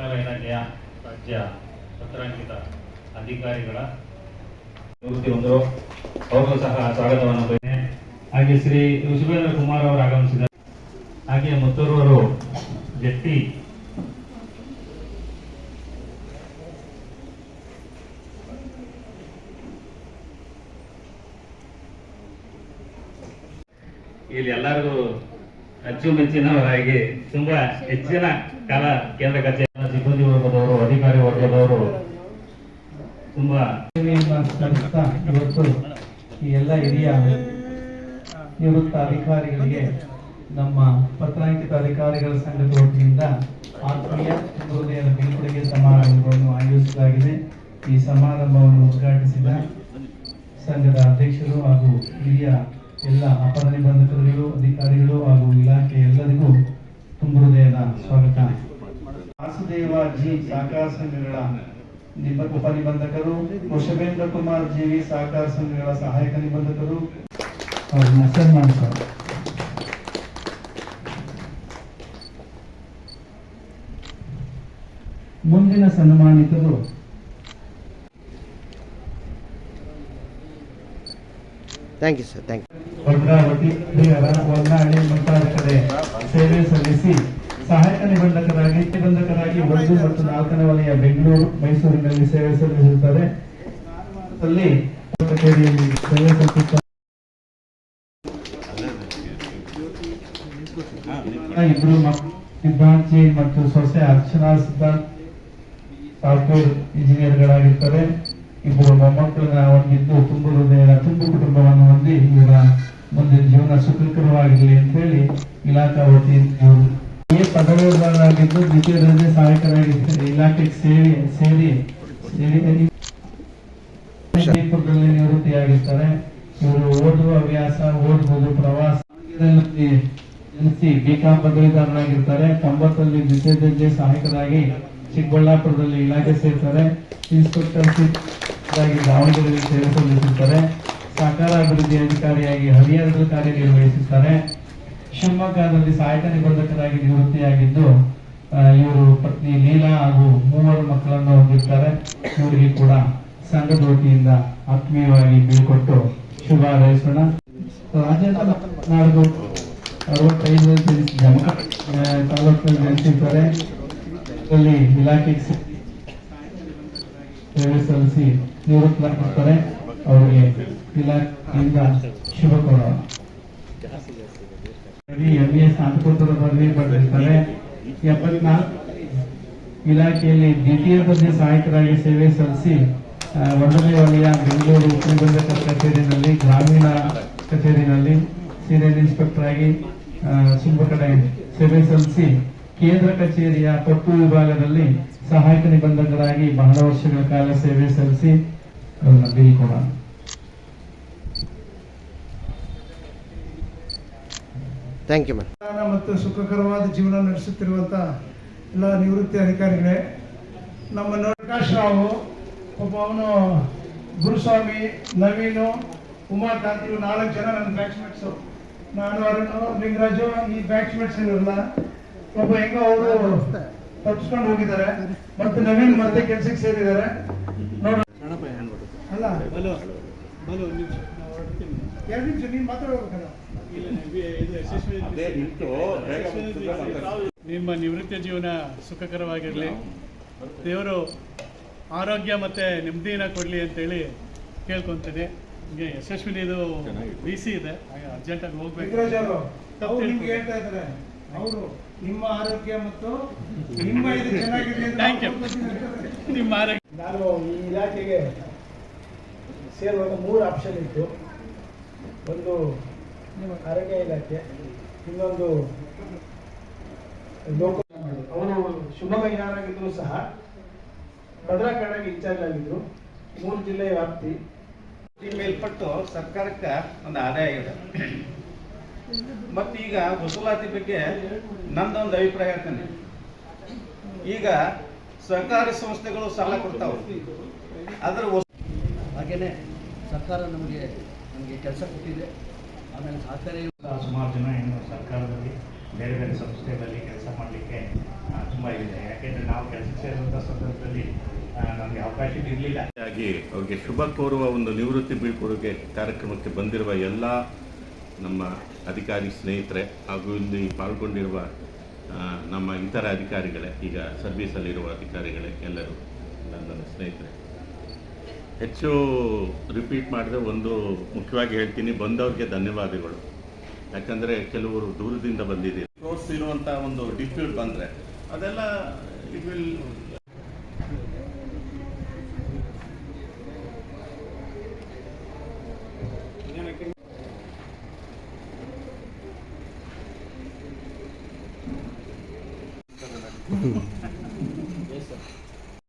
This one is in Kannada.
ಸಹಕಾರ ಇಲಾಖೆಯ ರಾಜ್ಯ ಪತ್ರಾಂಕಿತ ಅಧಿಕಾರಿಗಳ ನಿವೃತ್ತಿ ಹೊಂದರು ಅವ್ರಿಗೂ ಸಹ ಸ್ವಾಗತವನ್ನು ಹಾಗೆ ಶ್ರೀ ಋಷಭೇಂದ್ರ ಕುಮಾರ್ ಅವರು ಆಗಮಿಸಿದ್ದಾರೆ. ಹಾಗೆ ಮತ್ತೋರ್ವರು ಜಟ್ಟಿ ಇಲ್ಲಿ ಎಲ್ಲರಿಗೂ ಅಚ್ಚುಮೆಚ್ಚಿನವರಾಗಿ ತುಂಬಾ ಹೆಚ್ಚಿನ ಕಾಲ ಕೇಂದ್ರ ಕಚೇರಿ ಸಿಬ್ಬಂದಿ ವರ್ಗದವರು, ಅಧಿಕಾರಿ ವರ್ಗದವರು ತುಂಬಾ ಇವತ್ತು ಈ ಎಲ್ಲ ಹಿರಿಯ ನಿವೃತ್ತ ಅಧಿಕಾರಿಗಳಿಗೆ ನಮ್ಮ ಪತ್ರಾಂಕಿತ ಅಧಿಕಾರಿಗಳ ಸಂಘದ ವತಿಯಿಂದ ಆತ್ಮೀಯ ಹೃದಯದ ಬೀಳ್ಕೊಡುಗೆ ಸಮಾರಂಭವನ್ನು ಆಯೋಜಿಸಲಾಗಿದೆ. ಈ ಸಮಾರಂಭವನ್ನು ಉದ್ಘಾಟಿಸಿದ ಸಂಘದ ಅಧ್ಯಕ್ಷರು ಹಾಗೂ ಹಿರಿಯ ಎಲ್ಲ ಅಪರ ನಿಬಂಧಕರುಗಳು ಅಧಿಕಾರಿಗಳು ಹಾಗೂ ಇಲಾಖೆ ಎಲ್ಲರಿಗೂ ತುಂಬ ಹೃದಯದ ಸ್ವಾಗತ. ವಾಸುದೇವ ಜಿ ಸಹಕಾರ ಸಂಘಗಳ ನಿಬ ಉಪನಿಬಂಧಕರು ವೃಷಭೇಂದ್ರ ಕುಮಾರ್ ಜಿವಿ ಸಹಕಾರ ಸಂಘಗಳ ಸಹಾಯಕ ನಿಬಂಧಕರು. ಮುಂದಿನ ಸನ್ಮಾನಿತರು thank you sir thank you Bhadravati ಹಿರಿಯರ ಹೊನ್ನಾಳಿ ಮುಂತಾದ ಕಡೆ ಸೇವೆ ಸಲ್ಲಿಸಿ ಸಹಾಯಕ ನಿಬಂಧಕರಾಗಿ ನಿಬಂಧಕರಾಗಿ ಒಂದು ಮತ್ತು ನಾಲ್ಕನೇ ವಲಯ ಬೆಂಗಳೂರು, ಮೈಸೂರಿನಲ್ಲಿ ಸೇವೆ ಸಲ್ಲಿಸುತ್ತಾರೆ. ಸೇವೆ ಸಲ್ಲಿಸುತ್ತಾರೆ. ಇಬ್ಬರು ಮಕ್- ಸಿದ್ಧಾಂತ್ ಮತ್ತು ಸೊಸೆ ಅರ್ಚನಾ ಸಿದ್ಧಾಂತ್ ಸಾಫ್ಟ್ವೇರ್ ಇಂಜಿನಿಯರ್ಗಳಾಗಿರ್ತಾರೆ. ಇಬ್ಬರು ಮೊಮ್ಮಕ್ಕಳನ್ನ ಹೊಂದಿದ್ದು ತುಂಬ ಹೃದಯ ತುಂಬ ಕುಟುಂಬವನ್ನು ಹೊಂದಿ ಇವರ ಮುಂದಿನ ಜೀವನ ಸುಖಕರವಾಗಿರಲಿ ಅಂತ ಹೇಳಿ ಇಲಾಖಾ ವತಿಯಿಂದ ಇವರು ದ್ವಿತೀಯ ದರ್ಜೆ ಸಹಾಯಕರಾಗಿದ್ದಾರೆ. ಇಲಾಖೆಗೆ ಸೇರಿ ಸೇರಿ ಜೈಪುರದಲ್ಲಿ ನಿವೃತ್ತಿಯಾಗಿರ್ತಾರೆ. ಇವರು ಓದುವ ಹವ್ಯಾಸ ಓದುವುದು ಪ್ರವಾಸ ಎನ್ಸಿ ಬಿಕಾಂ ಪದವೀಧರರಾಗಿರ್ತಾರೆ. ತೊಂಬತ್ತರಲ್ಲಿ ದ್ವಿತೀಯ ದರ್ಜೆ ಸಹಾಯಕರಾಗಿ ಚಿಕ್ಕಬಳ್ಳಾಪುರದಲ್ಲಿ ಇಲಾಖೆ ಸೇರ್ತಾರೆ. ಇನ್ಸ್ಪೆಕ್ಟರ್ ದಾವಣಗೆರೆಯಲ್ಲಿ ಸಲ್ಲಿಸುತ್ತಾರೆ ಸಹಕಾರ ಅಭಿವೃದ್ಧಿ ಅಧಿಕಾರಿಯಾಗಿ ಹರಿಹರದಲ್ಲಿ ಕಾರ್ಯನಿರ್ವಹಿಸುತ್ತಾರೆ. ಶಿವಮೊಗ್ಗದಲ್ಲಿ ಸಹಾಯಕ ನಿಬಂಧಕರಾಗಿ ನಿವೃತ್ತಿಯಾಗಿದ್ದು ಇವರು ಪತ್ನಿ ಲೀಲಾ ಹಾಗೂ ಮೂವರು ಮಕ್ಕಳನ್ನು ಹೊಂದಿರ್ತಾರೆ. ಇವರಿಗೆ ಕೂಡ ಸಂಘದ ವತಿಯಿಂದ ಆತ್ಮೀಯವಾಗಿ ಬೀಳ್ಕೊಟ್ಟು ಶುಭ ಹಾರೈಸೋಣ. ರಾಜೇಂದ್ರ ನಾಡ್ದು ಅರವತ್ತೈದು ತಾಲೂಕಿನಲ್ಲಿ ನೆಲೆಸಿದ್ದಾರೆ ಇಲಾಖೆಗೆ ಸೇವೆ ಸಲ್ಲಿಸಿ ನಿವೃತ್ತರಾಗಿರ್ತಾರೆ ಅವರಿಗೆ ಇಲಾಖೆಯಿಂದ ಶುಭ ಕೋರೋಣ ಎಂ ಎ ಸ್ನಾತಕೋತ್ತರ ಪದವಿ ಪಡೆದಿರ್ತಾರೆ. ಎಪ್ಪತ್ನಾಲ್ಕು ಇಲಾಖೆಯಲ್ಲಿ ದ್ವಿತೀಯ ದರ್ಜೆ ಸಹಾಯಕರಾಗಿ ಸೇವೆ ಸಲ್ಲಿಸಿ ಒಂದನೇ ವಲಯ ಬೆಂಗಳೂರು ಉಪನಿಬಂಧಕ ಕಚೇರಿನಲ್ಲಿ ಗ್ರಾಮೀಣ ಕಚೇರಿನಲ್ಲಿ ಸೀನಿಯರ್ ಇನ್ಸ್ಪೆಕ್ಟರ್ ಆಗಿ ತುಂಬ ಕಡೆ ಸೇವೆ ಸಲ್ಲಿಸಿ, ಕೇಂದ್ರ ಕಚೇರಿಯ ಪಟ್ಟು ವಿಭಾಗದಲ್ಲಿ ಸಹಾಯಕ ನಿಬಂಧಕರಾಗಿ ಬಹಳ ವರ್ಷಗಳ ಕಾಲ ಸೇವೆ ಸಲ್ಲಿಸಿ ಅವ್ರನ್ನ ಬೀಳ್ಕೊಡೋಣ ಥ್ಯಾಂಕ್ ಯು ಮ್ಯಾಮ್ ಮತ್ತು ಸುಖಕರವಾದ ಜೀವನ ನಡೆಸುತ್ತಿರುವಂಥ ಎಲ್ಲ ನಿವೃತ್ತಿ ಅಧಿಕಾರಿಗಳೇ ನಮ್ಮ ಪ್ರಕಾಶ್ ರಾವು ಒಬ್ಬ ಅವನು ಗುರುಸ್ವಾಮಿ ನವೀನು ಉಮಾಕಾಂತ್ ಇವು ನಾಲ್ಕು ಜನ ನನ್ನ ಬ್ಯಾಚ್ಮೇಟ್ಸು ನಾನು ಅರುಣು ಲಿಂಗರಾಜು ಈ ಬ್ಯಾಚ್ಮೇಟ್ಸ್ ಇರಲ್ಲ ಒಬ್ಬ ಹೆಂಗೋ ಅವರು ತಪ್ಪಿಸ್ಕೊಂಡು ಹೋಗಿದ್ದಾರೆ. ಮತ್ತು ನವೀನ್ ಮತ್ತೆ ಕೆಲ್ಸಕ್ಕೆ ಸೇರಿದ್ದಾರೆ. ಅಲ್ಲ ಎರಡು ನಿಮಿಷ ನೀನು ಮಾತಾಡ್ಬೇಕಲ್ಲ? ನಿಮ್ಮ ನಿವೃತ್ತಿ ಜೀವನ ಸುಖಕರವಾಗಿರಲಿ. ದೇವರು ಆರೋಗ್ಯ ಮತ್ತು ನೆಮ್ಮದಿನ ಕೊಡಲಿ ಅಂತೇಳಿ ಕೇಳ್ಕೊತೀನಿ ಹಿಂಗೆ ಯಶಸ್ವಿನಿದು ಬಿ ಸಿ ಇದೆ. ಹಾಗೆ ಅರ್ಜೆಂಟಾಗಿ ಹೋಗ್ಬೇಕು. ಅವರು ನಿಮ್ಗೆ ನಿಮ್ಮ ಆರೋಗ್ಯ ಮತ್ತು ನಿಮ್ಮ ಇದು. ಅವ್ರು ನಿಮ್ಮ ಆರೋಗ್ಯ. ನಾನು ಈ ಇಲಾಖೆಗೆ ಸೇರುವಾಗ ಮೂರು ಆಪ್ಷನ್ ಇತ್ತು ಒಂದು ಆರೋಗ್ಯ ಇಲಾಖೆ, ಇನ್ನೊಂದು ಲೋಕ ಅವರು ಶಿವಮೊಗ್ಗ ಯಾರಾಗಿದ್ರು ಸಹ ಭದ್ರಾ ಕಡೆಗೆ ಇನ್ಚಾರ್ಜ್ ಆಗಿದ್ರು ಮೂರು ಜಿಲ್ಲೆ ವ್ಯಾಪ್ತಿ. ಮೇಲ್ಪಟ್ಟು ಸರ್ಕಾರಕ್ಕೆ ಒಂದು ಆದಾಯ ಇದೆ. ಮತ್ತೀಗ ವಸೂಲಾತಿ ಬಗ್ಗೆ ನಂದೊಂದು ಅಭಿಪ್ರಾಯ ಹೇಳ್ತೇನೆ ಈಗ ಸರ್ಕಾರಿ ಸಂಸ್ಥೆಗಳು ಸಾಲ ಕೊಡ್ತಾವೆ. ವಸೂ ಹಾಗೆಯೇ ಸರ್ಕಾರ ನಮಗೆ ನಮಗೆ ಕೆಲಸ ಕೊಟ್ಟಿದೆ. ಆಮೇಲೆ ಸಹಕಾರಿ ಸುಮಾರು ಜನ ಏನು ಸರ್ಕಾರದಲ್ಲಿ ಬೇರೆ ಬೇರೆ ಸಂಸ್ಥೆಗಳಲ್ಲಿ ಕೆಲಸ ಮಾಡಲಿಕ್ಕೆ ತುಂಬ ಇದೆ. ಯಾಕೆಂದರೆ ನಾವು ಕೆಲಸ ಸೇರುವಂಥ ಸಂದರ್ಭದಲ್ಲಿ ನಮಗೆ ಅವಕಾಶ ಇರಲಿಲ್ಲ. ಹಾಗಾಗಿ ಅವರಿಗೆ ಶುಭ ಕೋರುವ ಒಂದು ನಿವೃತ್ತಿ ಬೀಳ್ಕೊಡುಗೆ ಕಾರ್ಯಕ್ರಮಕ್ಕೆ ಬಂದಿರುವ ಎಲ್ಲ ನಮ್ಮ ಅಧಿಕಾರಿ ಸ್ನೇಹಿತರೆ ಹಾಗೂ ಇಲ್ಲಿ ಪಾಲ್ಗೊಂಡಿರುವ ನಮ್ಮ ಇತರ ಅಧಿಕಾರಿಗಳೇ ಈಗ ಸರ್ವೀಸಲ್ಲಿರುವ ಅಧಿಕಾರಿಗಳೇ ಎಲ್ಲರೂ ನನ್ನ ಸ್ನೇಹಿತರೆ. ಹೆಚ್ಚು ರಿಪೀಟ್ ಮಾಡಿದೆ ಒಂದು ಮುಖ್ಯವಾಗಿ ಹೇಳ್ತೀನಿ, ಬಂದವ್ರಿಗೆ ಧನ್ಯವಾದಗಳು. ಯಾಕಂದರೆ ಕೆಲವರು ದೂರದಿಂದ ಬಂದಿದ್ದೀರಿ. ಕೋರ್ಸ್ ಇರುವಂಥ ಒಂದು ಡಿಸ್ಪ್ಯೂಟ್ ಬಂದರೆ, ಅದೆಲ್ಲ ಇಟ್ ವಿಲ್